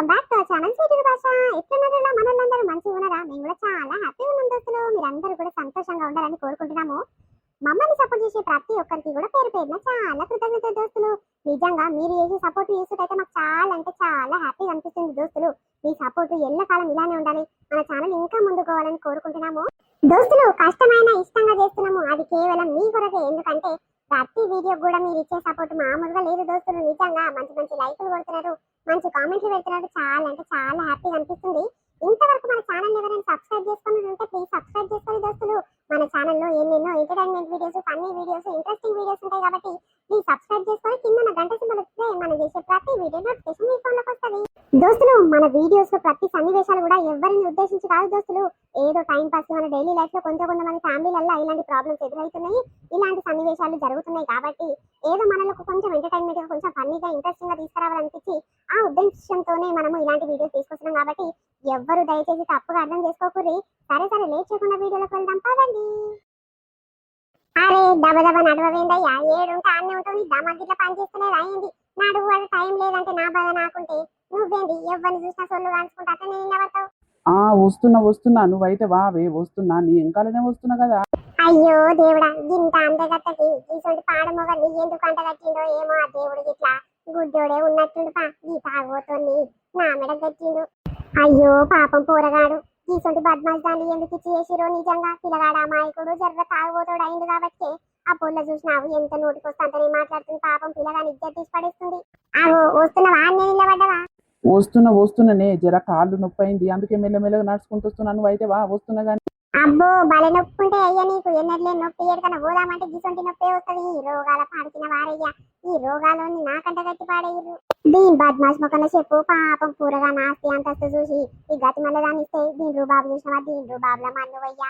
Welcome back to channel sweet భాష. ఎట్లున్నారు మనోళ్ళందరూ మంచిగా ఉన్నారా? మేము కూడా చాలా హ్యాపీగా ఉన్నాం దోస్తులు. మీరందరూ కూడా సంతోషంగా ఉండాలని కోరుకుంటున్నాము. మమ్మల్ని సపోర్ట్ చేసే ప్రతి ఒక్కరికి కూడా పేరు పేరున చాలా కృతజ్ఞత దోస్తులు. నిజంగా మీరు చేసి సపోర్ట్ చేస్తుంటే మాకు చాలా అంటే చాలా హ్యాపీగా అనిపిస్తుంది దోస్తులు. మీ సపోర్ట్ ఎల్లకాలం ఇలానే ఉండాలి. మన ఛానల్ ఇంకా ముందుకోవాలని కోరుకుంటున్నాము. దోస్తులు కష్టమైన ఇష్టంగా చేస్తున్నాము. అది కేవలం మీ కొరకే. ఎందుకంటే ప్రతి వీడియో కూడా మీరు ఇచ్చే సపోర్ట్ మామూలుగా లేదు దోస్తులు. నిజంగా మంచి మంచి లైకులు కొడుతున్నారు మంచి కామెంట్లు పెడుతున్నారు. చాలా అంటే చాలా హ్యాపీగా అనిపిస్తుంది. ఇంతవరకు మన ఛానల్ ఎవరైనా సబ్స్క్రైబ్ చేసుకుని ఉంటే ప్లీజ్ సబ్స్క్రైబ్ చేసుకోండి దోస్తులు. మన ఛానల్లో ఎన్నెన్నో entertainment videos funny videos interesting videos ఉంటాయి కాబట్టి ప్లీజ్ సబ్స్క్రైబ్ చేసుకొని కింద గంట సింబల్ వస్తే మనం చేసే ప్రతి వీడియో నోటిఫికేషన్ మీ ఫోన్లోకి వస్తుంది. దోస్తులు మన వీడియోస్లో ప్రతి సన్నివేశాలు కూడా ఎవరిని ఉద్దేశించి కాదు దోస్తులు. ఏదో టైం పాస్ మన డైలీ లైఫ్లో కొంత కొంతమంది ఫ్యామిలీలలో ఇలాంటి ప్రాబ్లమ్స్ ఎదురవుతున్నాయి ఇలాంటి సన్నివేశాలు జరుగుతున్నాయి కాబట్టి ఏదో మనలకు కొంచెం ఎంటర్టైన్మెంట్గా కొంచెం ఫన్నీగా ఇంట్రెస్టింగ్గా తీసుకురావాలనిపించి ఆ ఉద్దేశంతోనే మనము ఇలాంటి వీడియోస్ తీసుకొస్తున్నాం కాబట్టి ఎవ్వరు దయచేసి తప్పుగా అర్థం చేసుకోకూరి సరే సరే లేట్ చేయకుండా వీడియోలోకి వెళ్దాం. పదండి. అరే దబ దబ నడవవేందయ్యా? ఏడుంటే అన్నీ ఉంటుంది. దమగిట్ల పని చేస్తలేదు అయింది నడువు టైం లేదంటే నా బాధ నాకుంటే నువ్వేంది ఎవరిని చూసినా సొల్లు కాల్చుకుంటా. అట్లా నేను నిలబడతావు ఆ వస్తున్నా వస్తున్నా. నువ్వైతే వావే వస్తున్నా. నీ వెనకాలనే వస్తున్నా కదా. అయ్యో దేవుడా గింత అందగత్తకి ఇటువంటి పాడమొగని ఎందుకు అంటగట్టిండో ఏమో ఆ దేవుడు గిట్లా. గుడ్డోడే ఉన్నట్టుండు పా. ఈ తాగుబోతోని నా మెడ గట్టిండు. అయ్యో పాపం పోరగాడు. ఇటువంటి బద్మాష్ దాన్ని ఎందుకు ఇచ్చి చేసిరో నిజంగా? పిల్లగాడు అమాయకుడు జర్ర తాగుబోతోడు అయింది కాబట్టి. ఆ పొల్ల చూసినావు ఎంత నోటికొస్తే అంతనే మాట్లాడుతుంది. పాపం పిల్లగాని ఇద్దరు తీసి పడేస్తుంది. ఆగో వస్తున్నావా నేను నిలబడ్డవా? వస్తున్నా వస్తున్నానే జర కాళ్ళు నొప్పి అయింది అందుకే మెల్లమెల్లగా నడుచుకుంటూ వస్తున్నా. అయితే వా వస్తున్నా గానీ అబ్బో బలి నొప్పుంటే అయ్యా నీకు. ఎన్నట్లే నొప్పి ఎడకన పోదామంటే గిసొంటి నొప్పి వస్తుంది. ఈ రోగాల పాడిచిన వారయ్యా. ఈ రోగాలోని నాకంట గట్టి పాడేయరు దీని బద్మాష్ మొక్కన చెప్పు పాపం కూరగా నాస్తి అంతస్తు చూసి ఈ గతి మళ్ళీ దాన్ని ఇస్తే దీని రూబాబు చూసినవా? దీని రూబాబుల మన్నువయ్యా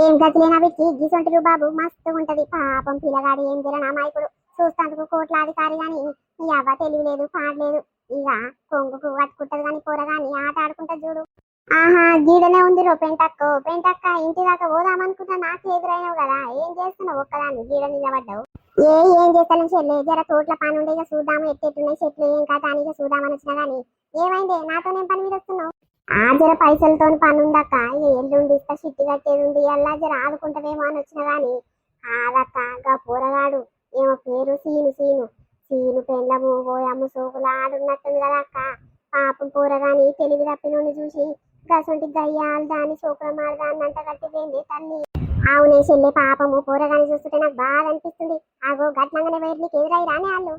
ఏం గతి లేనా గిసొంటి రూబాబు మస్తు ఉంటది. పాపం పిల్లగాడు ఏం జరన అమాయకుడు చూస్తాందుకు కోట్లాధికారి గాని ఈ అవ్వ తెలియలేదు పాడలేదు ఇక కొంగుకు పట్టుకుంటది కానీ పోరగాని ఆట ఆడుకుంటది చూడు. ఆహా గీడనే ఉంది రో పెంటక్క. పెంటక్క ఇంటి దాకా పోదామనుకుంటా నాకు ఎదురైనావు కదా. ఏం చేస్తున్నావు ఒక్కదాన్ని? గీడ నిలబడ్డావు. ఏ ఏం చేస్తాను చెల్లె? జర తోట్ల పని ఉండే ఇక చూద్దాము ఎట్టెట్టున్నాయి చెట్లు ఏం కదా అని ఇక చూద్దామని వచ్చినా కానీ ఏమైంది? నాతోనేం పని మీద వస్తున్నావు? ఆ జర పైసలతో పని ఉందక్క. ఇక ఎల్లుండి ఇస్తా చిట్టి కట్టేది ఉంది. అలా జర ఆదుకుంటావేమో అని వచ్చినా కానీ కాదక్క గా పోరగాడు. ఏమో పేరు సీను సీను. సీను పెండ్లము పోయమ్మ సోకులాడున్నట్టుంది కదా అక్క పాపం పోరగాని తెలివి తప్పినోని చూసి గసొంటి గయ్యాలు దాని శోకుల మారదాన్ని అంత కట్టిపోయింది తల్లి. అవునే చెల్లె పాపము పోరగాని చూస్తుంటే నాకు బాధ అనిపిస్తుంది. అగో గట్లంగానే వైర్ నీకు ఎదురై రాని వాళ్ళు.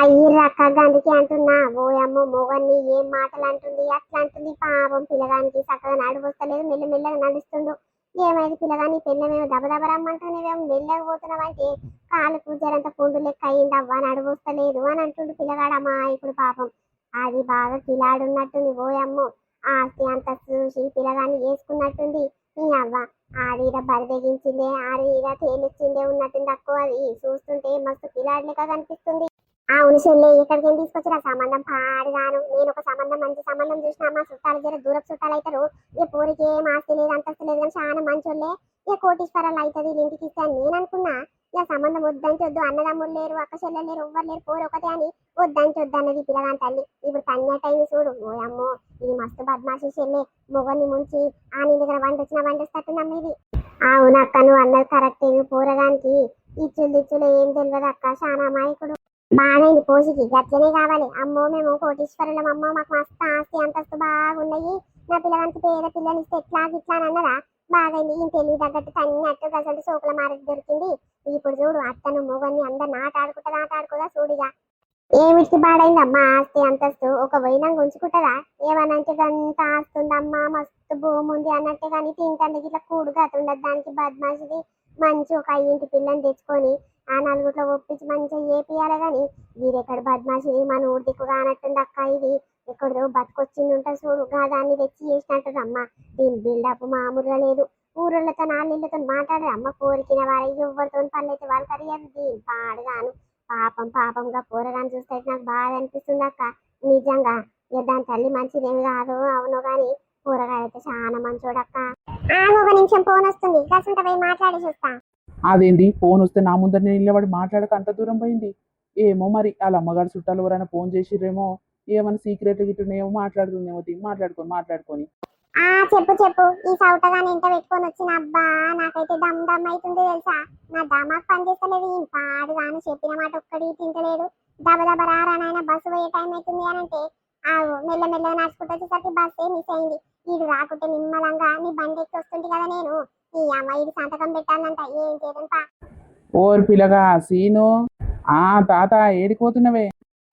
అయ్యిర్రక్క గందుకే అంటున్నా ఓయమ్మ మొగన్ని ఏం మాటలు అంటుంది అట్లా అంటుంది. పాపం పిల్లగానికి చక్కగా నడువస్తలేదు వస్తలేదు మెల్ల మెల్లగా నడుస్తుండు. ఏమైంది పిల్లగాని పెళ్ళమేమో దబదబ రమ్మంటున్నావేమో వెళ్ళకపోతున్నావు అంటే? కాలుకు జరంత పుండు లెక్క అయింది అవ్వ నడువస్తలేదు అని అంటుండు పిల్లగాడమ్మా ఇప్పుడు పాపం అది బాగా పిల్లాడున్నట్టుంది ఓయమ్మో ఆస్తి అంత చూసి పిల్లగాన్ని వేసుకున్నట్టుంది నీ అవ్వ ఆడీడ బరిదెగించిందే ఆడీడ తేలిచ్చిందే ఉన్నట్టుంది తక్కువ అది. చూస్తుంటే మస్తు పిల్లాడి లెక్క కనిపిస్తుంది. అవును చెల్లె ఇక్కడికి ఏం తీసుకొచ్చిరా? సంబంధం పాడుగాను. నేను ఒక సంబంధం మంచి సంబంధం చూసిన మా చుట్టాలు జర దూరపు చుట్టాలు అవుతారు ఈ పూరికి ఏం ఆస్తి లేదు అంతస్తు లేదు కానీ చాలా మంచోళ్ళే. ఇక కోటీశ్వరాలు అవుతుంది ఇంటికి ఇస్తే అని నేను అనుకున్నా. ఇక సంబంధం వద్దంటే వద్దు అన్నదమ్ములు లేరు అక్క చెల్లెలు లేరు ఎవ్వరు లేరు పోరు ఒకటే అని వద్దంటే వద్దు అన్నది పిల్లగాని తల్లి. ఇప్పుడు కన్యాట అయింది చూడు ఓ అమ్మో ఇది మస్తు బద్మాషి చెల్లె. మొగని ముంచి ఆ నీ దగ్గర వంట వచ్చిన వంట వస్తట్టుంది ఇది? అవును నువ్వు అన్నది కరెక్ట్ పోరగానికి ఇచ్చులు ఇచ్చులు ఏం తెలియదు అక్క చాలా అమాయకుడు. బాగైంది పోషికి. గట్లనే కావాలి. అమ్మో మేము కోటీశ్వరులం. అమ్మో మాకు మస్తు ఆస్తి అంతస్తు బాగున్నాయి. నా పిల్లగానికి పేద పిల్లని ఇస్తే ఎట్లా ఇట్లా అని అన్నదా? బాగైంది ఈయన తెలివి తగ్గట్టు తన్నట్టు గసంటి సోకుల మారది దొరికింది. ఇప్పుడు చూడు అత్తను మొగన్ని అందరు నాట ఆడుకుంటా నాట ఆడుకోదా చూడిగా ఏమిటికి బాడైందమ్మా ఆస్తి అంతస్తు? ఒక వైనంగా ఉంచుకుంటదా ఏమనంటే గంత ఆస్తుందమ్మా మస్తు భూమి ఉంది అన్నట్టే కానీ తింటానికి ఇట్లా కూడుగా ఉండదు. దానికి బద్మాషిది మంచి ఒక ఇంటి పిల్లని తెచ్చుకొని ఆ నలుగురిలో ఒప్పించి మంచిగా ఏపియాలి కానీ వీరెక్కడ బద్మాషిది మన ఊరి దిక్కు కానట్టుంది అక్క ఇది. ఎక్కడదో బతుకొచ్చింది ఉంటుంది చూడు దాన్ని తెచ్చి చేసినట్టు అమ్మ. దీని బిల్డప్ మామూలుగా లేదు. ఊరోళ్ళతో నాలుళ్ళతో మాట్లాడదు అమ్మ. కోరికిన వారి ఎవరితో పనులు అయితే వాళ్ళు కరియదు దీని పాడుగాను పాపం పాపంగా పోరగాని చూస్తే అయితే నాకు బాధ అనిపిస్తుంది అక్క. నిజంగా. ఇక దాని తల్లి మంచిదేమి కాదు. అవును కానీ కూరగాయ అయితే చాలా మంచోడక్క ఒక నిమిషం ఫోన్ వస్తుంది. కాసుంట పోయి మాట్లాడి చూస్తా. అదేంది? ఫోన్ వస్తే నా ముందర నేను నిలబడి మాట్లాడక అంత దూరం పోయింది? ఏమో మరి వాళ్ళ అమ్మగారు చుట్టాలు ఎవరైనా ఫోన్ చేసిర్రేమో ఏమైనా సీక్రెట్ గిట్టున్నాయేమో మాట్లాడుతుందేమో తిని మాట్లాడుకొని మాట్లాడుకొని. ఆ చెప్పు చెప్పు. ఈ సౌటగా ఇంట పెట్టుకొని వచ్చిన అబ్బా నాకైతే దమ్ దమ్ అవుతుంది తెలుసా? నా దమాక్ పని చేస్తలేదు ఈ పాడు కానీ చెప్పిన మాట ఒక్కడి తింటలేడు. దబ దబ రారా నాయన బస్సు పోయే టైం అవుతుంది అని అంటే ఆ మెల్ల మెల్లగా నడుచుకుంటూ వచ్చేసరికి బస్సే మిస్ అయింది. వీడు రాకుంటే నిమ్మలంగా నీ బండి ఎక్కి వస్తుంది కదా నేను. ఈ అమ్మాయి సంతకం పెట్టాలంట ఏం చేయడం పా. ఓరు పిల్లగా సీను. ఆ తాత ఏడిపోతున్నవే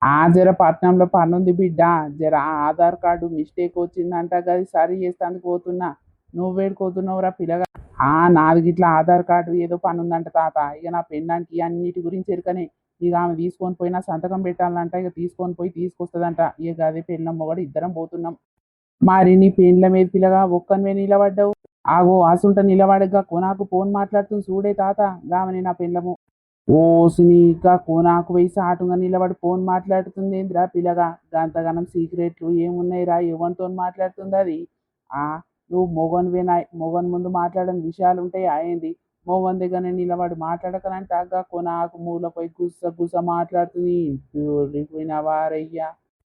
ఆ జర పట్నంలో పనుంది బిడ్డ. జర ఆధార్ కార్డు మిస్టేక్ వచ్చిందంట గది సరి చేస్తానికి పోతున్నా. నువ్వేడుకోతున్నావురా పిల్లగా. ఆ నాది గిట్ల ఆధార్ కార్డు ఏదో పని ఉందంట తాత. ఇక నా పెళ్ళానికి అన్నిటి గురించి ఎరుకనే. ఇక ఆమె తీసుకొని పోయినా సంతకం పెట్టాలంట. ఇక తీసుకొని పోయి తీసుకొస్తుందంట. ఇక అదే పెళ్ళం మొగడు ఇద్దరం పోతున్నాం. మరి నీ పెండ్ల మీద పిల్లగా ఒక్కనివే నిలబడ్డావు? ఆగో ఆసుంట నిలబడగా కొనాకు ఫోన్ మాట్లాడుతుంది చూడే తాత గామని నా పెళ్ళము. ఓసినిగా కోనాకు పోయి సాటుగా నిలబడి ఫోన్ మాట్లాడుతుంది ఏంద్రా పిల్లగా గంతగనం సీక్రెట్లు ఏమున్నాయిరా? ఎవరితో మాట్లాడుతుంది అది ఆ నువ్వు మొగన్వే వినాయ్ మొగన్ ముందు మాట్లాడని విషయాలు ఉంటాయి అయింది మొగన్ దగ్గర నిలబడి మాట్లాడకనంటే అగ్గ కొనాకు మూలపై గుస్స గుస మాట్లాడుతుంది. పోయిన వారయ్యా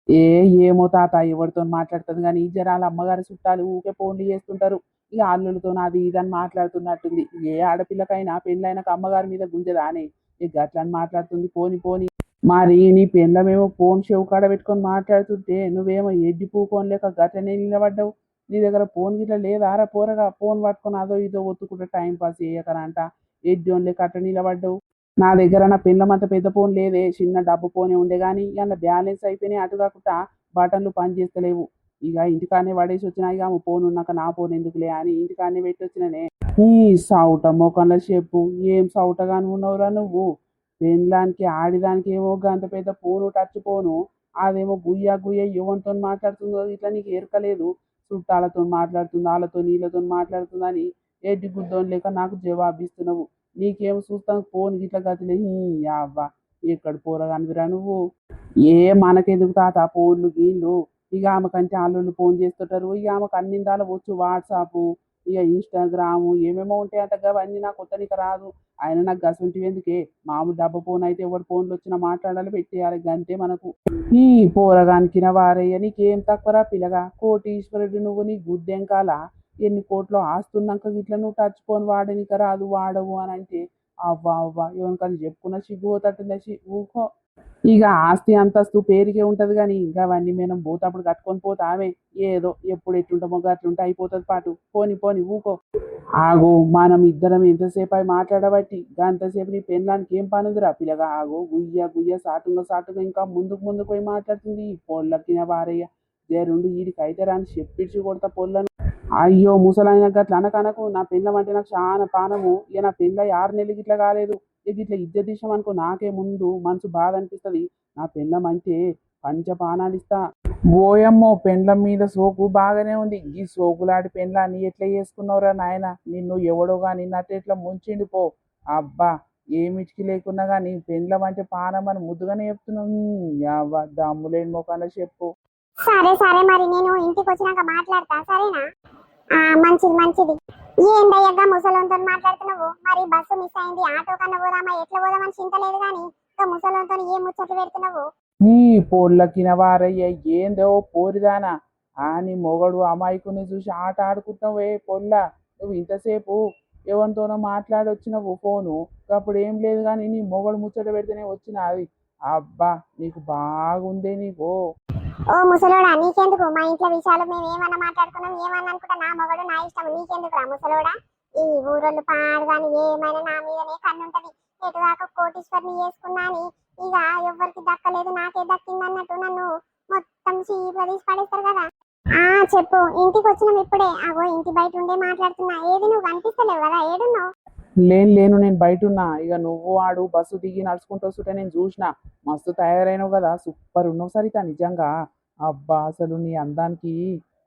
ఏ ఏమో తాత ఎవరితో మాట్లాడుతుంది కానీ ఈ అమ్మగారి చుట్టాలు ఊకే ఫోన్లు చేస్తుంటారు. ఇక అల్లులతో అది ఇదని మాట్లాడుతున్నట్టుంది. ఏ ఆడపిల్లకైనా పెళ్ళైనాక అమ్మగారి మీద గుంజదా అని ఇక అట్లని మాట్లాడుతుంది. పోని పోని. మరి నీ పెళ్ళమేమో ఫోన్ చెవు కాడ పెట్టుకొని మాట్లాడుతుంటే నువ్వేమో ఎడ్డి పూకొని లేక గట్లనే నిలబడ్డావు. నీ దగ్గర ఫోన్ గిట్ల లేదారా పోరగా ఫోన్ పట్టుకొని అదో ఇదో ఒత్తుకుంటే టైం పాస్ చేయకనంట. ఎడ్డి లేక అట్ట నిలబడ్డావు. నా దగ్గర నా పిల్లం పెద్ద ఫోన్ లేదే. చిన్న డబ్బు ఫోనే ఉండే కానీ ఇలా బ్యాలెన్స్ అయిపోయినాయి. అటు కాకుండా బటన్లు పనిచేస్తలేవు ఇక ఇంటికానే పడేసి వచ్చినా ఇక ఆమె ఫోన్ ఉన్నాక నా ఫోన్ ఎందుకులే అని ఇంటికానే పెట్టి వచ్చిననే. ఈ సౌట మోకంలో చెప్పు ఏం సౌటగాను ఉన్నవురా నువ్వు? పెండ్లానికి ఆడిదానికి ఏమో అంత పెద్ద ఫోను టచ్ ఫోను. అదేమో గుయ్య గుయ్య ఎవరితో మాట్లాడుతుందో ఇట్లా నీకు ఎరకలేదు చుట్టాలతో మాట్లాడుతుంది వాళ్ళతో నీళ్ళతో మాట్లాడుతుంది అని ఎడ్డి గుద్దోని లేక నాకు జవాబిస్తున్నావు నీకేమో చూస్తాను ఫోన్ గిట్ల గతిలే. అవ్వా ఎక్కడ పోరగానివిరా నువ్వు? ఏ మనకెందుకు తాత ఫోన్లు గీళ్ళు ఇక ఆమెకంటే అల్లుళ్ళు ఫోన్ చేస్తుంటారు. ఇక ఆమెకు అన్ని దాలో వచ్చు వాట్సాప్ ఇక ఇన్స్టాగ్రామ్ ఏమేమో ఉంటాయంట అవన్నీ నాకు కొత్తనికి రాదు. ఆయన నాకు గసంటివి ఎందుకే? మామూలు డబ్బా ఫోన్ అయితే ఎవరు ఫోన్లు వచ్చినా మాట్లాడాలి పెట్టేయాలి గంటే మనకు. ఈ పోరగానికిన వారయ్య నీకేం తక్కువరా పిల్లగా? కోటీశ్వరుడు నువ్వు నీ గుడ్డెంకాల ఎన్ని కోట్లు ఆస్తున్నాక గిట్ల నువ్వు టచ్ ఫోన్ వాడనిక రాదు వాడవు అని అంటే అవ్వా అవ్వా ఎవరికని చెప్పుకున్న సిగ్గు పోతట్టుందా ఊకో. ఇక ఆస్తి అంతస్తు పేరుకే ఉంటది కానీ ఇంకా అవన్నీ మనం పోతప్పుడు కట్టుకొని పోతామే. ఏదో ఎప్పుడు ఎట్లుంటామో అట్లుంటే అయిపోతుంది పాటు. పోని పోని ఊకో. ఆగు మనం ఇద్దరం ఎంతసేపు అయి మాట్లాడబట్టి అంతసేపు నీ పెళ్ళానికి ఏం పనుదిరా? పిల్లగా ఆగు గుయ్య గుయ్య సాటుగా సాటుగా ఇంకా ముందుకు ముందుకు పోయి మాట్లాడుతుంది. ఈ వారయ్య. జరుండు వీడికి అయితే రాని చెప్పిడిచి కొడతా పొల్లను. అయ్యో ముసలైన గట్ల అనకనకు నా పెళ్ళం అంటే నాకు చాలా పానము. ఇక నా పెళ్ళ ఆరు నెలలకి గిట్ల కాలేదు. ఇక ఇట్లా ఇద్దరు తీసాం అనుకో నాకే ముందు మనసు బాధ అనిపిస్తుంది నా పెళ్ళం అంటే పంచపానాలు ఇస్తా. ఓయమ్మో పెండ్లం మీద సోకు బాగానే ఉంది. ఈ సోకులాడి పెండ్లాన్ని ఎట్లా చేసుకున్నావురా నాయన? నిన్ను ఎవడో కానీ నట్టు ఎట్లా ముంచిండు పో. అబ్బా ఏమిటికి లేకున్నా కానీ పెండ్లం అంటే పానం అని ముద్దుగానే చెప్తున్నావు. అవ్వ దమ్ములేని మొఖాన చెప్పు. సరే సరే మరి నేను ఇంటికి వచ్చినాక మాట్లాడతా సరేనా? ఆ మంచిది మంచిది. ఏందయ్యగా ముసలంతో మాట్లాడుతున్నావు? మరి బస్సు మిస్ అయింది ఆటో కన్నా పోదామా ఎట్లా పోదామని చింత లేదు కానీ ఇంకా ముసలంతో ఏ ముచ్చట్లు పెడుతున్నావు? నీ పొల్లకిన వారయ్య ఏందో పోరిదానా? ఆ నీ మొగడు అమాయకుని చూసి ఆట ఆడుకుంటావే పొల్ల? నువ్వు ఇంతసేపు ఎవరితోనో మాట్లాడొచ్చినవు ఫోను. అప్పుడు ఏం లేదు కానీ నీ మొగడు ముచ్చట పెడితేనే వచ్చిన అది. అబ్బా నీకు బాగుందే నీకు. ఓ ముసలోడా నీకెందుకు? మా ఇంట్లో విషయాలు మేము ఏమన్నా మాట్లాడుకున్నాం ఏమన్నా అనుకుంటా నా మొగడు నా ఇష్టం నీకెందుకు రా ముసలోడా? ఈ ఊరోళ్ళు పాడుగాని ఏమైనా నా మీదనే కన్నుంటది. ఎటు దాకా కోటీశ్వరిని చేసుకున్నాని ఇక ఎవ్వరికి దక్కలేదు నాకే దక్కింది అన్నట్టు నన్ను మొత్తం చీప్గా తీసి పడేస్తారు కదా. ఆ చెప్పు ఇంటికి వచ్చినాం ఇప్పుడే. అగో ఇంటి బయట ఉండే మాట్లాడుతున్నా. ఏది నువ్వు కనిపిస్తలేవు కదా? ఏడున్నావు? లేను లేను నేను బయట ఉన్నా ఇక నువ్వు ఆడు బస్సు దిగి నడుచుకుంటూ వస్తుంటే నేను చూసిన మస్తు తయారైనవు కదా సూపర్ ఉన్నావు సరిత నిజంగా. అబ్బా అసలు నీ అందానికి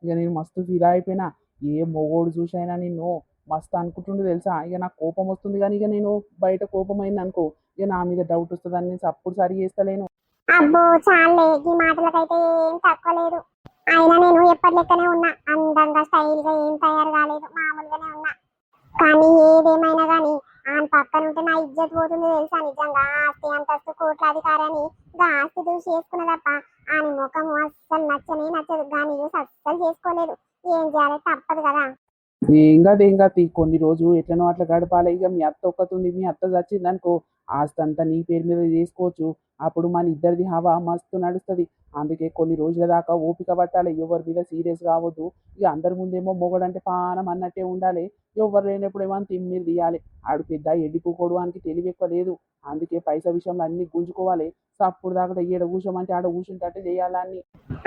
ఇక నేను మస్తు ఫిదా అయిపోయినా. ఏ మొగోడు చూసైనా నిన్ను మస్తు అనుకుంటుండే తెలుసా? ఇక నాకు కోపం వస్తుంది కానీ ఇక నేను బయట కోపం అయింది అనుకో. ఇక నా మీద డౌట్ వస్తుందని నేను అప్పుడు సరి చేస్తలేను. అబ్బో చాలే. ఈ మాటలకైతే ఏం తక్కువ లేదు. అయినా నేను ఎప్పటి లెక్కనే ఉన్నా అందంగా స్టైల్గా ఏం తయారు కాలేదు. మామూలుగానే ఉన్నా. కానీ ఏదేమైనా కానీ ఆయన పక్కన ఉంటే నా ఇజ్జత్ పోతుంది తెలుసా నిజంగా? ఆస్తి అంతస్తు కోట్ల అధికారని ఇంకా ఆస్తి దూసి చేసుకున్న తప్ప ఆయన ముఖం అస్సలు నచ్చనే నచ్చదు. కానీ చూసి అస్సలు చేసుకోలేదు. ఏం చేయాలి తప్పదు కదా. ఏం కాదు ఏం కాదు కొన్ని రోజు ఎట్లనో అట్లా గడపాలి. ఇక మీ అత్త ఒక్కతుంది మీ అత్త చచ్చింది అనుకో ఆస్తి అంతా నీ పేరు మీద చేసుకోవచ్చు. అప్పుడు మన ఇద్దరిది హవా మస్తు నడుస్తుంది. అందుకే కొన్ని రోజుల దాకా ఓపిక పట్టాలి. ఎవరి మీద సీరియస్ కావద్దు. ఇక అందరి ముందేమో మొగడంటే పానం అన్నట్టే ఉండాలి. ఎవరు లేనప్పుడు ఏమో తిమ్మిరి తీయాలి. ఆడు పెద్ద ఎడ్డిపోకోవడానికి తెలివి ఎక్కువ లేదు. అందుకే పైసా విషయంలో అన్ని గుంజుకోవాలి. సప్పుడు దాకా ఈడ కూర్చోమంటే ఆడ కూర్చుంటే చేయాలని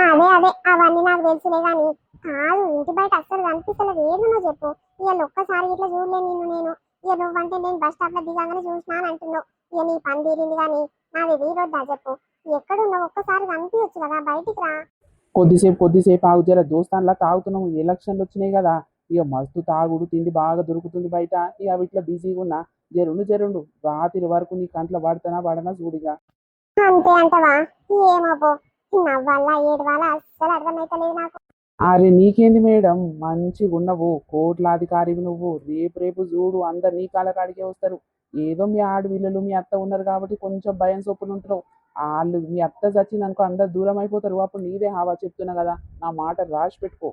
అదే అదే. అవన్నీ నాకు తెలుసులే కాదు ఇంటి బయట అస్సలు కనిపిస్తలేదు. ఏడునో చెప్పు. ఇక ఒక్కసారి ఇట్లా చూడలే నిన్ను నేను. ఇక నువ్వంటే నేను బస్ స్టాప్లో దిగాగానే చూసినా అంటున్నావు. ఇక నీ పని తీరింది కానీ నాది తీరొద్దా చెప్పు. ఎక్కడున్నావు? ఒక్కసారి కనిపించచ్చు కదా? బయటికి రా. కొద్దిసేపు కొద్దిసేపు ఆగు జర. దోస్తాన్లా తాగుతున్నాము ఎలక్షన్లు వచ్చినాయి కదా. ఇక మస్తు తాగుడు తిండి బాగా దొరుకుతుంది బయట. ఇక వీటిలో బిజీగా ఉన్నా. జరుండు జరుండు రాత్రి వరకు నీ కంట్లో పడతానా పడనా చూడిగా. అంతే అంటవా? నవ్వాలా ఏడవాలా? అస్సలు అర్థమైతలేదు నాకు. అరే నీకేంది మేడం? మంచిగా ఉన్నవు. కోట్లాధికారివి నువ్వు. రేపు రేపు చూడు. అందరు నీ కాళ్ళ కాడికే వస్తారు. ఏదో మీ ఆడపిల్లలు మీ అత్త ఉన్నారు కాబట్టి కొంచెం భయం చొప్పున ఉంటారు వాళ్ళు మీ అత్త చచ్చిందనుకో అందరు దూరం అయిపోతారు. అప్పుడు నీవే హావా చెప్తున్నా కదా నా మాట రాసి పెట్టుకో.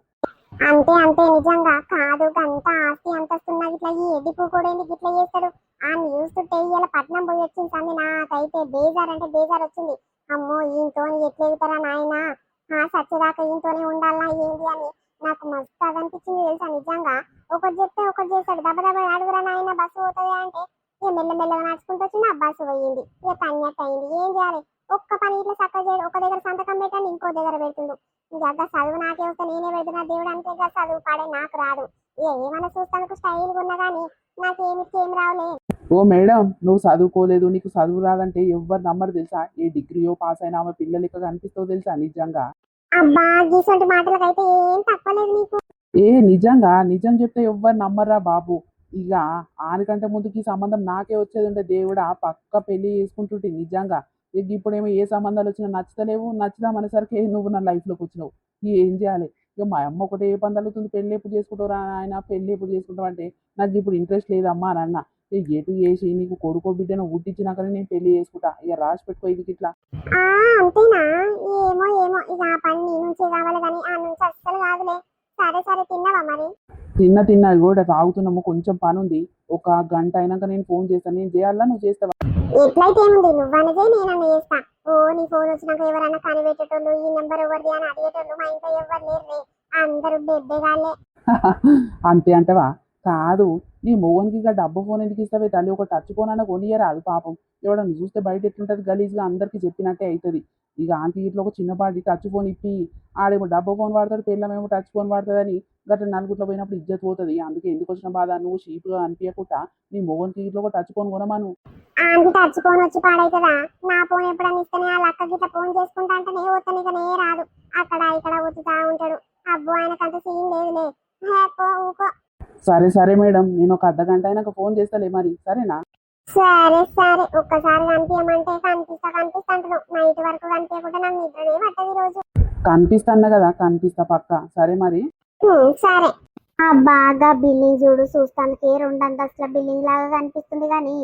అంతే అంతే నిజంగా కాదు అంత ఆస్తి అంతస్తున్నా ఇట్లా ఈ ఎడ్డిపూ కూడా ఎందుకు ఇట్లా చేస్తాడు ఆ న్యూస్ చుట్టే ఇవాళ పట్నం పోయి వచ్చింది సంది నాకైతే బేజార్ అంటే బేజార్ వచ్చింది. అమ్మో ఈయనతోని ఎట్లా ఎగుతారా నాయనా? ఆ సత్యదాకా ఈయనతోనే ఉండాలా ఏంటి అని నాకు మస్తు అనిపించింది తెలుసా నిజంగా. ఒకటి చెప్తే ఒకటి చేస్తాడు. దెబ్బ దెబ్బ అడుగురా నాయన బస్సు పోతుంది అంటే ఇక మెల్లమెల్లగా నడుచుకుంటూ వచ్చింది ఆ బస్సు పోయింది ఇక తన్నట్టు అయింది. ఏం చేయాలి? ఒక్క పని ఇట్లా చక్కగా చేయడు. ఒక దగ్గర సంతకం పెట్టండి ఇంకో దగ్గర పెడుతుండు. ఇంకా చదువు నాకే వస్తే నేనే పెడుతున్నా. దేవుడు అంతే కదా చదువు పాడే నాకు రాదు. ఇక ఏమైనా చూస్తానికి స్టైల్గా ఉన్నా కానీ నాకేమి ఏం రావులే. ఓ మేడం నువ్వు చదువుకోలేదు నీకు చదువు రాదంటే ఎవ్వరు నమ్మరు తెలుసా? ఏ డిగ్రీయో పాస్ అయినా ఆమె పిల్లలకి కనిపిస్తావు తెలుసా? నిజంగా. అబ్బా గీసంటి మాటలకైతే ఏం తప్పలేదు నీకు. ఏ నిజంగా నిజం చెప్తే ఎవ్వరు నమ్మరా బాబు. ఇక ఆనికంటే ముందుకి ఈ సంబంధం నాకే వచ్చేది ఉంటే దేవుడా పక్క పెళ్ళి చేసుకుంటుంటే నిజంగా. ఇక ఇప్పుడేమో ఏ సంబంధాలు వచ్చినా నచ్చుతలేవు నచ్చుదామనేసరికి నువ్వు నా లైఫ్లోకి వచ్చినావు. ఇక ఏం చేయాలి? ఇక మా అమ్మ ఒకటే ఏ పని తగ్గుతుంది పెళ్ళి ఎప్పుడు చేసుకుంటారా ఆయన పెళ్ళి ఎప్పుడు చేసుకుంటావు అంటే నాకు ఇప్పుడు ఇంట్రెస్ట్ లేదమ్మా అని అన్న ఇక ఎటు చేసి నీకు కొడుకో బిడ్డను ఉట్టించినాకనే నేను పెళ్ళి చేసుకుంటా. ఇక రాసి పెట్టుకో ఇది ఇట్లా అంతేనా? ఏమో ఏమో. ఇక ఆ పని నీ కావాలి కానీ ఆ నుంచి అస్సలు కాదులే. సరే సరే తిన్నావా మరి? తిన్న తిన్నా కూడా తాగుతున్నాము కొంచెం పని ఉంది ఒక గంట అయినాక నేను ఫోన్ చేస్తాను నేను చేయాలా నువ్వు చేస్తావా? ఎట్లయితే ఏముంది నువ్వనదే నేనన్న చేస్తా. ఓ నీ ఫోన్ వచ్చినాక ఎవరన్నా కనిపెట్టేటోళ్ళు ఈ నెంబర్ ఎవరిది అని అడిగేటోళ్ళు మా ఇంట్లో ఎవరు లేరులే. అందరూ బెబ్బేగాళ్ళే అంతే అంటవా? కాదు నీ మొగనికి ఇక డబ్బు ఫోన్ ఎందుకు ఇస్తావే తల్లి? ఒక టచ్ ఫోన్ అన్న కొనియరాదు పాపం. ఎవడన్నా చూస్తే బయట ఎట్లుంటుంది? గలీజ్గా అందరికీ చెప్పినట్టే అవుతుంది ఇక ఆంటీ ఇట్లా ఒక చిన్నపాటి టచ్ ఫోన్ ఇప్పి ఆడేమో డబ్బు ఫోన్ వాడతాడు పిల్లమేమో టచ్ ఫోన్ వాడుతుందని గట్ల నలుగురిలో పోయినప్పుడు ఇజ్జత్ పోతుంది. అందుకే ఎందుకు వచ్చిన బాధ? నువ్వు షీప్గా అనిపించకుండా నీ మొగనికి ఇట్లా ఒక టచ్ ఫోన్ కొనమాను. ఆంటీ టచ్ ఫోన్ వచ్చి పాడైతుందా? నా ఫోన్ ఎప్పుడన్నా ఇస్తేనే ఆ అక్కకి ఇట్లా ఫోన్ చేసుకుంటా అంటేనే పోతానికనే రాదు అక్కడ ఇక్కడ ఒత్తుతా ఉంటాడు. అబ్బో ఆయనకంత సీన్ లేదులే. ఊకో. సరే సరే మేడం. నేను ఒక అర్ధ గంట అయినాక ఫోన్ చేస్తాలే మరి. సరేనా? సరే సరే. ఒక్కసారి కనిపించమంటే కనిపిస్తా కనిపిస్తా అంటున్నావు. నైట్ వరకు కనిపించకుండా నాకు నిద్రనే పట్టదు రోజు కనిపిస్తాను కదా కనిపిస్తా పక్క. సరే మరి? సరే. బాగా బిల్డింగ్ చూడు చూస్తానికి రెండు అంతస్తుల బిల్డింగ్ లాగా కనిపిస్తుంది కానీ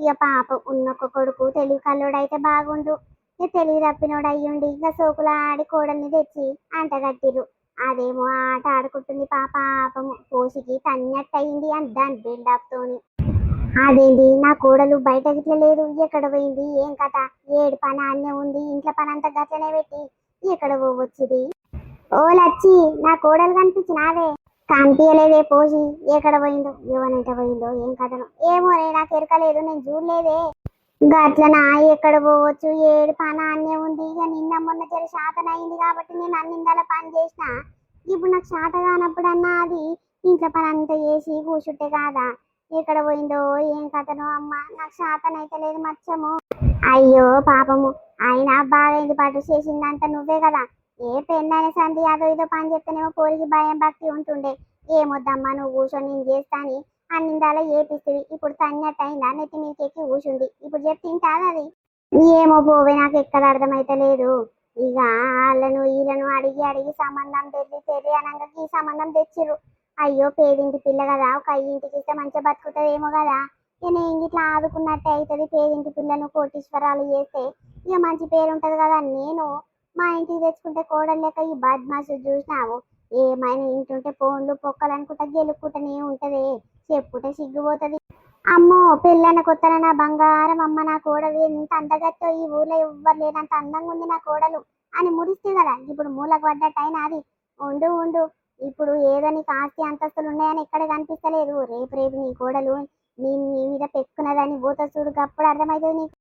ఇక పాప ఉన్న ఒక కొడుకు తెలివి కల్లుడైతే బాగుండు. ఇక తెలివి తప్పినోడు అయ్యుండి ఇక సోకులు ఆడి కోడల్ని తెచ్చి అంటగట్టిరు అదేమో ఆట ఆడుకుంటుంది పాప పాపము కోసికి తన్నట్టయింది అని దాని బిల్డప్తోని. అదేంటి నా కోడలు బయట గిట్ల లేదు ఎక్కడ పోయింది ఏం కథ? ఏడు పని అన్నే ఉంది ఇంట్లో పని అంతా గట్లనే పెట్టి ఎక్కడ పోవచ్చుది? ఓ లచ్చి నా కోడలు కనిపించినావే. కనిపించలేదే పోసి ఎక్కడ పోయిందో ఎవనంట పోయిందో ఏం కథను. ఏమో రే నాకు ఎరకలేదు నేను చూడలేదే. గట్లనా ఎక్కడ పోవచ్చు? ఏడు పని అన్నే ఉంది. ఇక నిన్న మొన్న జర శాతం అయింది కాబట్టి నేను అన్నిందల పని చేసిన. ఇప్పుడు నాకు శాత కానప్పుడన్నా అది ఇంట్లో పని అంతా చేసి కూర్చుంటే కాదా? ఎక్కడ పోయిందో? ఏం కథను? అమ్మ నాకు శాతం అయితే లేదు మచ్చము. అయ్యో పాపము. ఆయన బాగా పాటు చేసిందంతా నువ్వే కదా. ఏ పెళ్ళైనా సంధి అదో ఇదో పని చెప్తేనేమో కోరికి భయం భక్తి ఉంటుండే. ఏమొద్దమ్మా నువ్వు కూర్చొని నేను చేస్తాని? అన్నిందాలో ఏపిస్తుంది ఇప్పుడు తన్నట్టు అయిందా? నెత్తి మీదకి ఎక్కి కూర్చుంది ఇప్పుడు చెప్పి అది? ఏమో పోవే నాకు ఎక్కడ అర్థమైతే లేదు. ఇక వాళ్ళను వీళ్ళను అడిగి అడిగి సంబంధం తెల్లి తెల్లి అనగా ఈ సంబంధం తెచ్చిర్రు. అయ్యో పేదింటి పిల్ల కదా ఒక ఇంటికి ఇస్తే మంచిగా బతుకుతుందేమో కదా. ఇక నేను ఇట్లా ఆదుకున్నట్టే అవుతుంది పేదింటి పిల్లను కోటీశ్వరాలు చేస్తే. ఇక మంచి పేరు ఉంటది కదా నేను. మా ఇంటికి తెచ్చుకుంటే కోడలు లెక్క ఈ బద్మాసు చూసినావు. ఏమైనా ఇంటుంటే ఫోన్లు పొక్కలు అనుకుంటా గెలుక్కుంటూనే ఉంటది. చెప్పుటే సిగ్గుపోతుంది. అమ్మో పెళ్ళన్న కొత్తన నా బంగారం అమ్మ నా కోడలు ఎంత అందగత్తో ఈ ఊర్లో ఎవ్వరు లేనంత అందంగా ఉంది నా కోడలు అని మురిస్తే కదా. ఇప్పుడు మూలకు పడ్డట్టయినా అది. ఉండు ఉండు. ఇప్పుడు ఏదో నీకు ఆస్తి అంతస్తులు ఉన్నాయని ఎక్కడ కనిపిస్తలేదు. రేపు రేపు నీ కోడలు నీ నీ మీద పెక్కున్నదని భూత చూడు అప్పుడు అర్థమవుతుంది నీకు.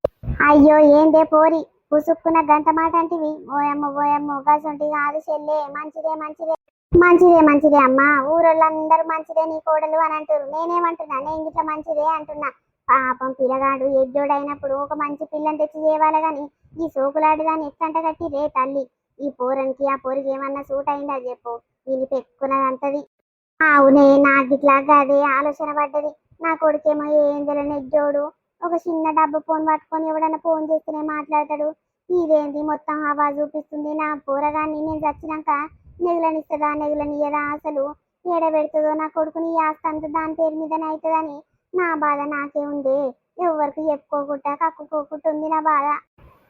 అయ్యో ఏందే పోరి? పుసుక్కున్న గంట మాట అంటివి. ఓయమ్మ ఓయమ్మ గసంటి కాదు చెల్లే. మంచిదే మంచిదే. మంచిదే మంచిదే అమ్మ. ఊరోళ్ళందరూ మంచిదే నీ కోడలు అని అంటారు నేనేమంటున్నా? నేను ఇట్లా మంచిదే అంటున్నా. పాపం పిల్లగాడు ఎడ్డోడైనప్పుడు ఒక మంచి పిల్లని తెచ్చి చేయవాలి గాని ఈ సోకులాడు దాన్ని ఎట్టంట కట్టి రే తల్లి. ఈ పోరనికి ఆ పోరికి ఏమన్నా సూట్ అయిందా చెప్పు. దీన్ని పెట్టుకున్నదంతది. అవునే నాకు ఇట్లా అదే ఆలోచన పడ్డది. నా కొడుకేమో ఏం తెలియని ఎడ్డోడు. ఒక చిన్న డబ్బు ఫోన్ పట్టుకొని ఎవడన్నా ఫోన్ చేస్తేనే మాట్లాడతాడు. ఇదేంది? మొత్తం హవా చూపిస్తుంది. నా పోరగాన్ని నేను చచ్చినాక నెగులనిస్తుందా నెగులనియదా అసలు? ఏడ పెడుతుందో నా కొడుకుని ఈ దాని పేరు మీదనే అవుతుందని నా బాధ నాకే ఉంది. ఎవరికి చెప్పుకోకుండా కక్కుకోకుండా ఉంది నా బాధ.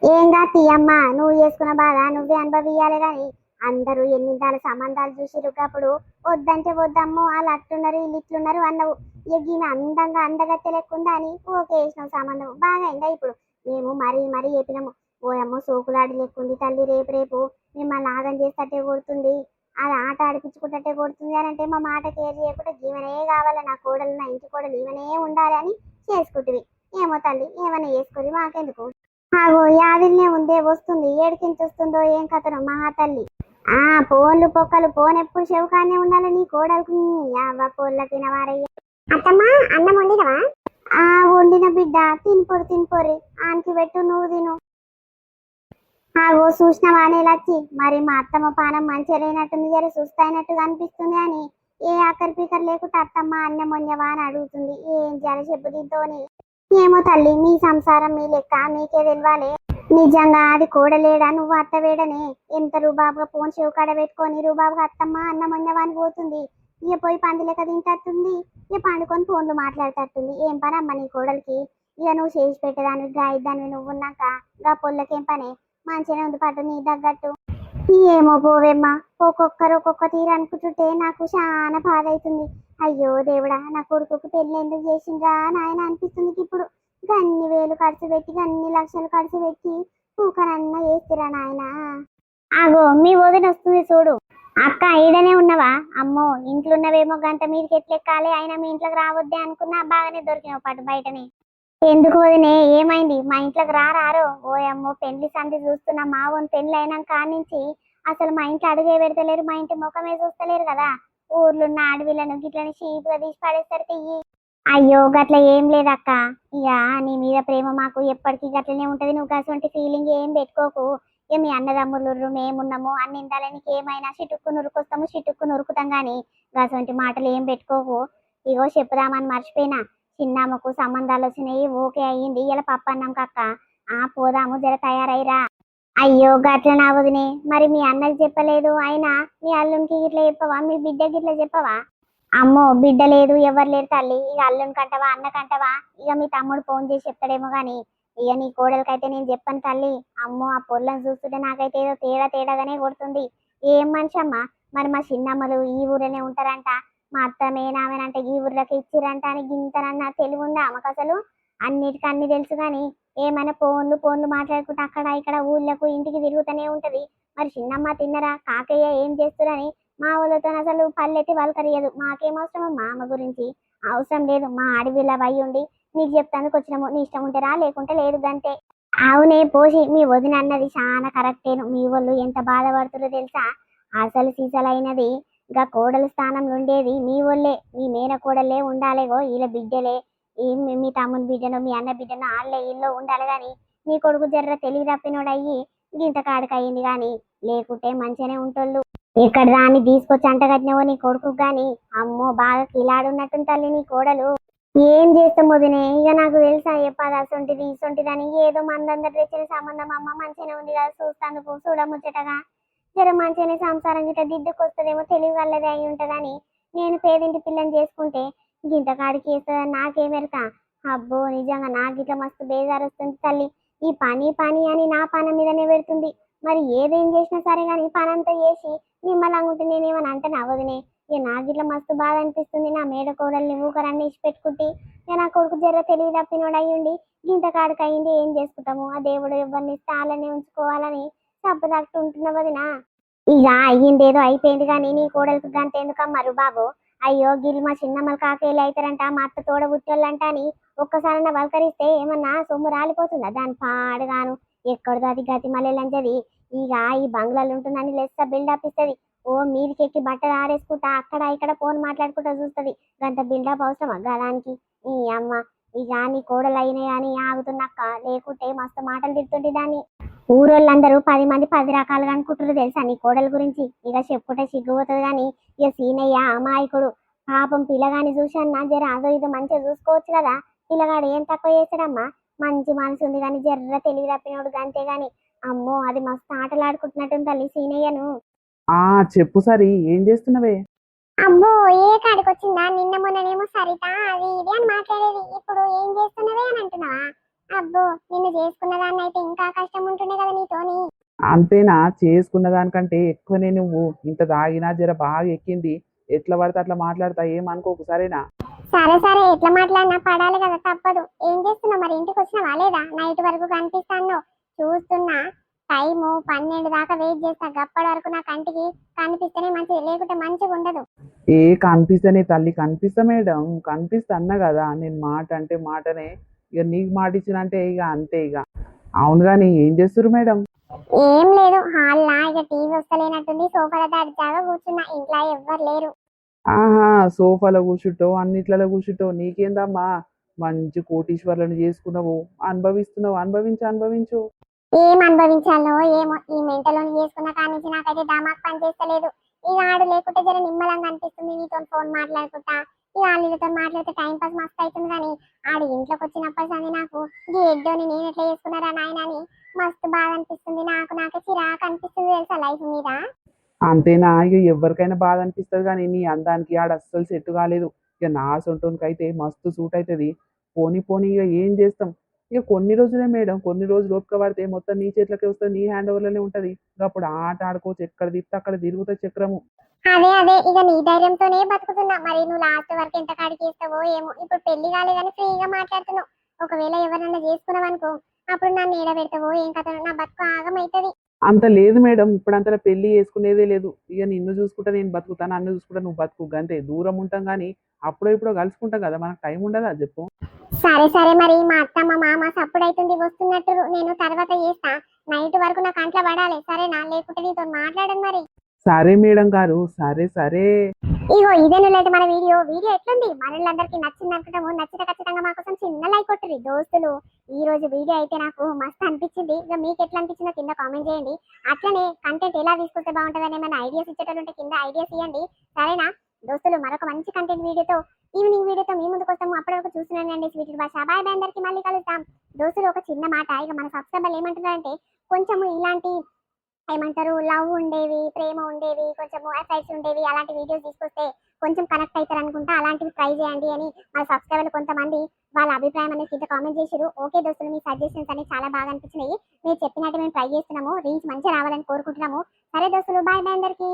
ఏందా తీయమ్మ నువ్వు చేసుకున్న బాధ నువ్వే అనుభవియాలి కానీ అందరూ ఎన్ని దాని సంబంధాలు చూసిరు అప్పుడు? వద్దంటే వద్దమ్మో వాళ్ళు అట్లున్నారు వీళ్ళు ఇట్లున్నారు అన్నవు. ఇక ఈమె అందంగా అందగత్తె లెక్కుందా అని ఓకే వేసినావు సంబంధం. బాగా అయిందా ఇప్పుడు? మేము మరీ మరీ చెప్పినాము. ఓయమ్మో సోకులాడి లెక్కుంది తల్లి రేపు రేపు మిమ్మల్ని ఆగం చేస్తట్టే కొడుతుంది. అది ఆట ఆడిపించుకుంటే కొడుతుంది అని అంటే మా మాట కేర్ చేయకుండా ఈమెనే కావాలి నా కోడలు నా ఇంటి కోడలు ఈమెనే ఉండాలి అని చేసుకుంటుంది ఏమో తల్లి ఏమైనా చేసుకుని మాకెందుకు? ఆగో యాదిల్నే ఉందే వస్తుంది. ఏడికించి వస్తుందో ఏం కథను మహా తల్లి. ఆ పోన్లు పొక్కలు పోన్ ఎప్పుడు చెవుకానే ఉండాలి నీ కోడలకు అవ్వ కోళ్ళ తినవారయ్య. అత్తమ్మా అన్నం వండినవా? ఆ వండిన బిడ్డ తినిపోరు తినిపోరి ఆనికి పెట్టు నువ్వు తిను. ఓ చూసినవా లచ్చి. మరి మా అత్తమ్మ పానం మంచిగా లేనట్టుంది జర అనిపిస్తుంది అని. ఏ ఆఖరి పీకర్ లేకుండా అత్తమ్మ అన్న మొన్నవా అని అడుగుతుంది. ఏం చేయాలి చెప్పు దీంతోని. ఏమో తల్లి మీ సంసారం మీ లెక్క మీకే తెలవాలి. నిజంగా అది కూడలేడా నువ్వు అత్త వేడనే? ఎంత రూబాబుగా ఫోన్ చెవు కాడ పెట్టుకొని రూబాబుగా అత్తమ్మ అన్న మొన్నవా అని పోతుంది. ఇక పోయి పంది లెక్క తింటట్టుంది. ఇక పండుకొని ఫోన్లు మాట్లాడతట్టుంది ఏం పని అమ్మ నీ కోడలికి? ఇక నువ్వు చేసి పెట్టేదానికి గాయదాన్ని నువ్వు ఉన్నాక గా పొల్లకేం పనే? మంచిగా ఉంది పట్టు నీ తగ్గట్టు. ఏమో పోవేమ్మా ఒక్కొక్కరు ఒక్కొక్క తీరు అనుకుంటుంటే నాకు చాలా బాధ అవుతుంది అయ్యో దేవుడా నా కొడుకుకి పెళ్ళి ఎందుకు చేసిండ్రా నాయన అనిపిస్తుంది ఇప్పుడు. అన్ని వేలు ఖర్చు పెట్టి అన్ని లక్షలు ఖర్చు పెట్టి పూకనన్నా వేస్తురా నాయన. ఆగో మీ వదిన వస్తుంది చూడు. అక్క ఈడనే ఉన్నవా? అమ్మో ఇంట్లో ఉన్నవేమో గంట మీదకి ఎట్లెక్కాలి అయినా మీ ఇంట్లోకి రావద్దే అనుకున్నా బాగానే దొరికినావు పాటు బయటనే. ఎందుకు వదినే? ఏమైంది? మా ఇంట్లోకి రారారు ఓయమ్మో పెళ్ళి సంధి చూస్తున్నా. మావోని పెళ్ళి అయినాక నుంచి అసలు మా ఇంట్లో అడుగే పెడతలేరు మా ఇంటి ముఖమే చూస్తలేరు కదా. ఊర్లున్న అడవిలను గిట్లని చీపుగా తీసి పడేస్తారు తెయ్యి. అయ్యో గట్ల ఏం లేదక్క. ఇక నీ మీద ప్రేమ మాకు ఎప్పటికీ గట్లనే ఉంటది. నువ్వు అటువంటి ఫీలింగ్ ఏం పెట్టుకోకు. ఇక మీ అన్నదమ్ములు మేమున్నాము అన్ని ఇందాల నీకు ఏమైనా చిటుక్కు నురుకొస్తాము చిటుక్కు నురుకుతాం కానీ అటువంటి మాటలు ఏం పెట్టుకోకు. ఇగో చెప్పుదామని మర్చిపోయినా. చిన్నమ్మకు సంబంధాలు వచ్చినాయి ఓకే అయ్యింది. ఇలా పప్పన్నాం కక్క. ఆ పోదాము జర తయారైరా అయ్యో గట్ల నా వదినే మరి మీ అన్నకి చెప్పలేదు అయినా మీ అల్లునికి గిట్ల చెప్పవా? మీ బిడ్డకి గిట్ల చెప్పవా? అమ్మో బిడ్డ లేదు ఎవరు లేరు తల్లి. ఇక అల్లుని కంటవా అన్న కంటవా? ఇక మీ తమ్ముడు ఫోన్ చేసి చెప్తాడేమో గాని ఇక నీ కోడలకైతే నేను చెప్పను తల్లి. అమ్మో ఆ పొల్లను చూస్తుంటే నాకైతే ఏదో తేడా తేడాగానే కొడుతుంది. ఏం మనిషి అమ్మా? మరి మా చిన్నమ్మలు ఈ ఊరిలోనే ఉంటారంట. మా అత్తమేనామెనంటే ఈ ఊర్లోకి ఇచ్చిరంట అని గింతనన్న తెలివి ఉందా ఆమెకు అసలు అన్నిటికీ అన్ని తెలుసు కానీ ఏమైనా ఫోన్లు ఫోన్లు మాట్లాడుకుంటే అక్కడ ఇక్కడ ఊళ్ళకు ఇంటికి తిరుగుతూనే ఉంటది. మరి చిన్నమ్మ తిన్నరా? కాకయ్య ఏం చేస్తురని మా ఊళ్ళతో అసలు పల్లెత్తి వాళ్ళకరియదు మాకేం అవసరం? మా అమ్మ గురించి అవసరం లేదు. మా అడవిలో అయి ఉండి నీకు చెప్తాను వచ్చినాము. నీ ఇష్టం ఉంటే రా లేకుంటే లేదు గంతే. అవునే పోసి మీ వదిన అన్నది చాలా కరెక్టేను. మీ వాళ్ళు ఎంత బాధపడుతుందో తెలుసా? అసలు సీసలైనది ఇంకా కోడల స్థానంలో ఉండేది మీ వాళ్ళే మీ మేన కోడలే ఉండాలేగో వీళ్ళ బిడ్డలే. మీ- తమ్ముని బిడ్డను మీ అన్న బిడ్డను వాళ్ళే ఇల్లు ఉండాలి కానీ నీ కొడుకు జర్ర తెలివి తప్పినోడయ్యి ఇంత గింత కాడికి కానీ లేకుంటే మంచిగానే ఉంటోళ్ళు. ఇక్కడ దాన్ని తీసుకొచ్చి అంటగట్టినవో నీ కొడుకు గాని అమ్మో బాగా కిలాడున్నట్టు తల్లి నీ కోడలు. ఏం చేస్తాం వదినే? ఇక నాకు తెలుసా చెప్పాలి అసొంటిది ఇసొంటిది అని ఏదో మందందరి తెచ్చిన సంబంధం అమ్మ మంచిగానే ఉంది కదా చూస్తాను చూడముచ్చటగా. జర మంచిగానే సంసారం గిట్ట దిద్దుకొస్తుందేమో తెలివి వల్లదే అయి ఉంటుందని నేను పేదింటి పిల్లని చేసుకుంటే గింత కాడికి వేస్తుందని నాకేమెరక అబ్బో నిజంగా నాకు ఇట్లా మస్తు బేజారు వస్తుంది తల్లి. ఈ పని పని అని నా పని మీదనే పెడుతుంది. మరి ఏదేం చేసినా సరే కానీ పని అంతా చేసి మిమ్మల్ని అనుకుంటే నేనేమని అంటే నవ్వదునే. ఇక నాకు ఇట్లా మస్తు బాధ అనిపిస్తుంది. నా మేడ కోడల్ని ఊకరాన్ని ఇచ్చి పెట్టుకుంటే ఇక నా కొడుకు జర తెలివి తప్పినోడు అయ్యుండి ఇంత కాడికి ఏం చేసుకుంటాము? ఆ దేవుడు ఎవరిని ఇస్తే ఉంచుకోవాలని తప్పదట్టు వదినా. ఇక అయ్యిందేదో అయిపోయింది కానీ నీ కోడలికి గంత ఎందుకమ్మారు బాబు అయ్యో గిరి మా చిన్నమ్మలు కాకేళ్ళు అవుతారంట మా అత్త తోడ పుట్టోళ్ళంట అని ఒక్కసారన్నా వలకరిస్తే ఏమన్నా సొమ్ము రాలిపోతుందా? దాని పాడుగాను. ఎక్కడదో అది గతి మళ్ళీ ఇక ఈ బంగ్లాలు ఉంటుందని లెస్స బిల్డప్ ఇస్తుంది. ఓ మీదికి ఎక్కి బట్టలు ఆరేసుకుంటా అక్కడ ఇక్కడ ఫోన్ మాట్లాడుకుంటా చూస్తుంది. గంత బిల్డప్ అవసరమా గదానికి? ఈ అమ్మ ఇక నీ కోడలు అయినాయి అని ఆగుతున్నక్క లేకుంటే మస్తు మాటలు తిడుతుంటే దాన్ని. ఊరోళ్ళందరూ పది మంది పది రకాలుగా అనుకుంటారు తెలుసా నీ కోడల గురించి? ఇక చెప్పుకుంటే సిగ్గుపోతుంది కానీ ఇక సీనయ్య అమాయకుడు. పాపం పిల్లగాని చూశాన్నా జర అదో ఇదో మంచిగా చూసుకోవచ్చు కదా. పిల్లగాడు ఏం తక్కువ చేశాడమ్మా మంచి మనసు ఉంది కానీ జర్ర తెలివి తప్పినోడు అంతే కానీ అమ్మో అది మస్తు ఆటలాడుకుంటున్నట్టుంది తల్లి సీనయ్యను. ఆ చెప్పు సరి ఏం చేస్తున్నావే? అమ్మో ఏ కాడికి వచ్చిందా? నిన్న మొన్ననేమో సరిత అది ఇది అని మాట్లాడేది. ఇప్పుడు ఏం చేస్తున్నవే అని అంటున్నావా? అబ్బో నిన్ను చేసుకున్న దాన్ని అయితే ఇంకా కష్టం ఉంటుండే కదా నీతోని అంతేనా? చేసుకున్న దానికంటే ఎక్కువనే నువ్వు. ఇంత తాగినా జర బాగా ఎక్కింది. ఎట్లా పడితే అట్లా మాట్లాడతా ఏమనుకోకు సరేనా సరే సరే ఎట్లా మాట్లాడినా పడాలి కదా తప్పదు. ఏం చేస్తున్నావు మరి? ఇంటికి వచ్చినావా లేదా? నైట్ వరకు కనిపిస్తాను చూస్తున్నా. టైము పన్నెండు దాకా వెయిట్ చేస్తా. గప్పటి వరకు నా కంటికి కనిపిస్తేనే మంచిది. లేకుంటే మంచిగా ఉండదు. ఏ కనిపిస్తేనే తల్లి కనిపిస్తా మేడం. కనిపిస్తా అన్నా కదా నేను మాట అంటే మాటనే. ఇక నీకు మాట ఇచ్చినంటే ఇక అంతే ఇక. అవును కానీ ఏం చేస్తారు మేడం? ఏం లేదు. హాల్లా ఇక టీవీ వస్తలేనట్టుంది. సోఫాల కూర్చున్నా. ఇంట్లో ఎవ్వరు లేరు. ఆహా సోఫాలో కూర్చుంటో అన్నిట్లలో కూర్చుంటో నీకేందమ్మా? మంచి కోటీశ్వర్లను చేసుకున్నావు. అనుభవిస్తున్నావు. అనుభవించు అనుభవించు. ఏం అనుభవించాలో ఏమో ఈ మెంటలోని చేసుకున్న కాడి నుంచి నాకైతే దమాక్ పని చేస్తలేదు. ఇక ఆడు లేకుంటే జర నిమ్మలంగా అనిపిస్తుంది నీతో ఫోన్ మాట్లాడుకుంటా. ఇక వాళ్ళతో మాట్లాడితే టైం పాస్ మస్తు అవుతుంది కానీ ఆడు ఇంట్లోకి వచ్చినప్పటి సంది నాకు ఈ ఎడ్డోని నేను ఎట్లా చేసుకున్నారా నాయన అని మస్తు బాధ అనిపిస్తుంది. నాకు నాకే చిరాకు అనిపిస్తుంది తెలుసా లైఫ్ మీద? అంతేనా? ఇక ఎవరికైనా బాధ అనిపిస్తుంది కానీ నీ అందానికి ఆడ అస్సలు సెట్ కాలేదు. ఇక నా సొంటోనికైతే మస్తు సూట్ అవుతుంది పోనీ పోనీ ఇక ఏం చేస్తాం? ఇక కొన్ని రోజులే మేడం కొన్ని రోజులు ఓపిక పడితే మొత్తం నీ చేతులకే వస్తుంది నీ హ్యాండ్ ఓవర్లోనే ఉంటుంది. ఇక అప్పుడు ఆట ఆడుకోవచ్చు ఎక్కడ తిప్పితే అక్కడ తిరుగుతా చక్రము. అదే అదే. ఇక నీ ధైర్యంతోనే బతుకుతున్నా. మరి నువ్వు లాస్ట్ వరకు ఎంత కాడికి ఇస్తావో ఏమో. ఇప్పుడు పెళ్ళి కాలేదని ఫ్రీగా మాట్లాడుతున్నావు. ఒకవేళ ఎవరన్నా చేసుకున్నావు అనుకో అప్పుడు నన్ను ఏడబెడతావో ఏం కథ నా బతుకు ఆగమైతుంది. అంత లేదు మేడం. ఇప్పుడు అంతలా పెళ్ళి చేసుకునేదే లేదు. ఇక నిన్ను చూసుకుంటా నేను బతుకుతాను అన్ను చూసుకుంటా నువ్వు బతుకు. అంతే దూరం ఉంటాం కానీ అప్పుడో ఇప్పుడో కలుసుకుంటాం కదా. మనకు టైం ఉండదా చెప్పు. సరే సరే మరి మా అత్త మా మామ సప్పుడైతుంది వస్తున్నట్టు నేను తర్వాత చేస్తా. నైట్ వరకు నా కంట్లో పడాలి. సరేనా? లేకుంటే నీతో మాట్లాడను మరి. సరే మేడం గారు సరే సరే. ఇగో ఇదే లేదు మన వీడియో. వీడియో ఎట్లుంది? మనలందరికీ నచ్చింది అనుకుంటాము నచ్చితే ఖచ్చితంగా మా కోసం చిన్న లైక్ కొట్టుర్రి దోస్తులు. ఈ రోజు వీడియో అయితే నాకు మస్తు అనిపించింది. ఇక మీకు ఎట్లా అనిపించిందో కింద కామెంట్ చేయండి. అట్లనే కంటెంట్ ఎలా తీసుకుంటే బాగుంటుందని ఏమైనా ఐడియాస్ ఇచ్చేటట్టు కింద ఐడియాస్ ఇవ్వండి సరేనా? దోస్తులు మరొక మంచి కంటెంట్ వీడియోతో ఈవినింగ్ వీడియోతో మీ ముందుకు వస్తాము. అప్పటి వరకు చూస్తున్నానండి స్వీట్ భాష. బాయ్ బాయ్ అందరికి మళ్ళీ కలుద్దాం. దోస్తులు ఒక చిన్న మాట. ఇక మన సబ్స్క్రైబర్లు ఏమంటున్నారంటే కొంచెము ఇలాంటి ఏమంటారు లవ్ ఉండేవి ప్రేమ ఉండేవి కొంచెం ఎఫైట్స్ ఉండేవి అలాంటి వీడియోస్ తీసుకొస్తే కొంచెం కనెక్ట్ అవుతారు అనుకుంటా అలాంటివి ట్రై చేయండి అని మన సబ్స్క్రైబర్లు కొంతమంది వాళ్ళ అభిప్రాయం అనేది కింద కామెంట్ చేశారు ఓకే దోస్తులు మీ సజెషన్స్ అనేవి చాలా బాగా అనిపించినాయి. మీరు చెప్పినట్టు మేము ట్రై చేస్తున్నాము. రీచ్ మంచిగా రావాలని కోరుకుంటున్నాము. సరే దోస్తులు బాయ్ బాయ్ అందరికీ.